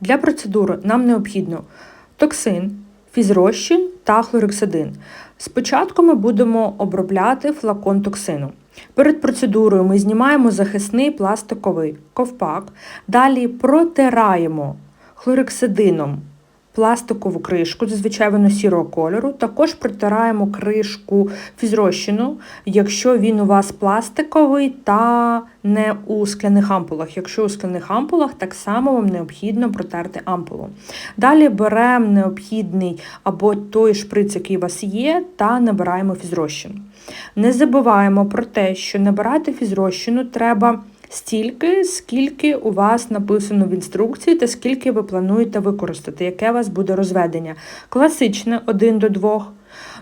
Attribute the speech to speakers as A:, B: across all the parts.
A: Для процедури нам необхідно токсин, фізрозчин та хлорексидин. Спочатку ми будемо обробляти флакон токсину. Перед процедурою ми знімаємо захисний пластиковий ковпак, далі протираємо хлорексидином пластикову кришку, зазвичай воно сірого кольору. Також протираємо кришку фізрозчину, якщо він у вас пластиковий та не у скляних ампулах. Якщо у скляних ампулах, так само вам необхідно протерти ампулу. Далі беремо необхідний або той шприц, який у вас є, та набираємо фізрозчин. Не забуваємо про те, що набирати фізрозчину треба стільки, скільки у вас написано в інструкції та скільки ви плануєте використати, яке у вас буде розведення. Класичне 1 до 2,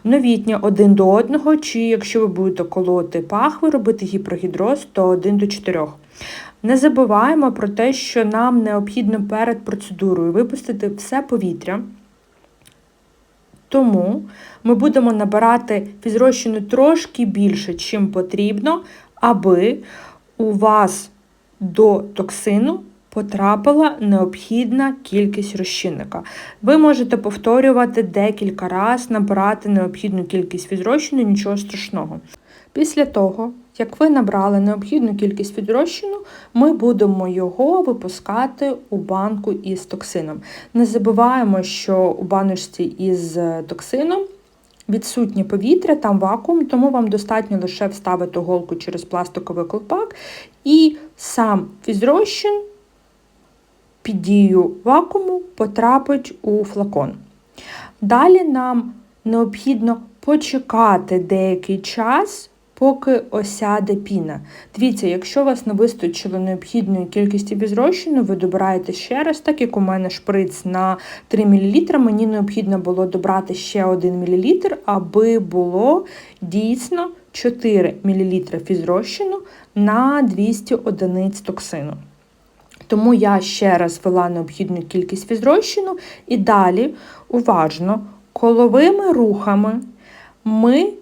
A: новітнє 1 до 1, чи якщо ви будете колоти пахви, робити гіпрогідроз, то 1 до 4. Не забуваємо про те, що нам необхідно перед процедурою випустити все повітря. Тому ми будемо набирати фізрозчину трошки більше, чим потрібно, аби у вас до токсину потрапила необхідна кількість розчинника. Ви можете повторювати декілька разів, набирати необхідну кількість фізрозчину, нічого страшного. Після того, як ви набрали необхідну кількість фізрозчину, ми будемо його випускати у банку із токсином. Не забуваємо, що у баночці із токсином відсутнє повітря, там вакуум, тому вам достатньо лише вставити голку через пластиковий колпак, і сам фізрозчин під дією вакууму потрапить у флакон. Далі нам необхідно почекати деякий час. Поки осяде піна. Дивіться, якщо у вас не вистачило необхідної кількості фізрозчину, ви добираєте ще раз, так як у мене шприц на 3 мл, мені необхідно було добрати ще 1 мл, аби було дійсно 4 мл фізрозчину на 200 одиниць токсину. Тому я ще раз ввела необхідну кількість фізрозчину і далі уважно коловими рухами ми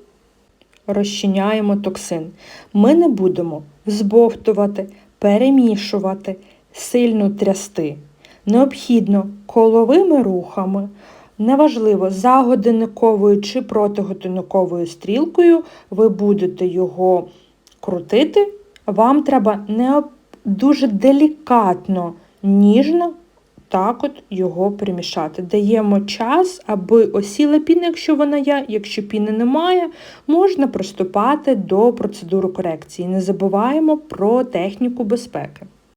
A: розчиняємо токсин. Ми не будемо взбовтувати, перемішувати, сильно трясти. Необхідно коловими рухами, неважливо, за годинниковою чи протигодинниковою стрілкою, ви будете його крутити. Вам треба не дуже делікатно, ніжно так от його примішати. Даємо час, аби осіла піна, якщо вона є. Якщо піни немає, можна приступати до процедури корекції. Не забуваємо про техніку безпеки.